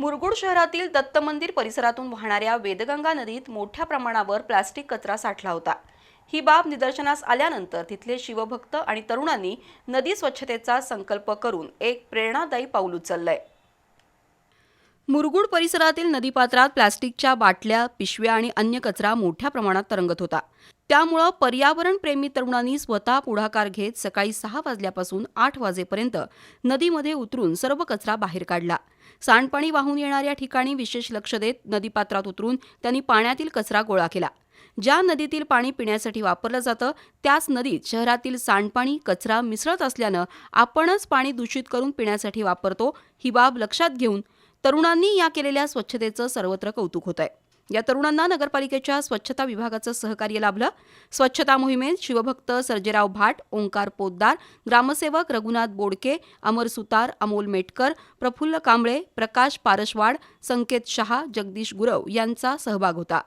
मुरगुड शहरातील दत्त मंदिर परिसरातून वाहणाऱ्या वेदगंगा नदीत मोठ्या प्रमाणावर प्लास्टिक कचरा साठला होता. ही बाब निदर्शनास आल्यानंतर तिथले शिवभक्त आणि तरुणांनी नदी स्वच्छतेचा संकल्प करून एक प्रेरणादायी पाऊल उचललंय. मुरगुड परिसरातील नदीपात्रात प्लास्टिकच्या बाटल्या पिशव्या आणि अन्य कचरा मोठ्या प्रमाणात तरंगत होता. त्यामुळं पर्यावरणप्रेमी तरुणांनी स्वतः पुढाकार घेत सकाळी सहा वाजल्यापासून आठ वाजेपर्यंत नदीमध्ये उतरून सर्व कचरा बाहेर काढला. सांडपाणी वाहून येणाऱ्या ठिकाणी विशेष लक्ष देत नदीपात्रात उतरून त्यांनी पाण्यातील कचरा गोळा केला. ज्या नदीतील पाणी पिण्यासाठी वापरलं जातं त्याच नदीत शहरातील सांडपाणी कचरा मिसळत असल्यानं आपणच पाणी दूषित करून पिण्यासाठी वापरतो ही बाब लक्षात घेऊन तरुणांनी या केलेल्या स्वच्छतेचं सर्वत्र कौतुक होत आहे या तरुणांना नगरपालिकेच्या स्वच्छता विभागाचं सहकार्य लाभलं. स्वच्छता मोहिमेत शिवभक्त सर्जेराव भाट ओंकार पोद्दार ग्रामसेवक रघुनाथ बोडके अमर सुतार अमोल मेटकर प्रफुल्ल कांबळे प्रकाश पारशवाड संकेत शहा जगदीश गुरव यांचा सहभाग होता.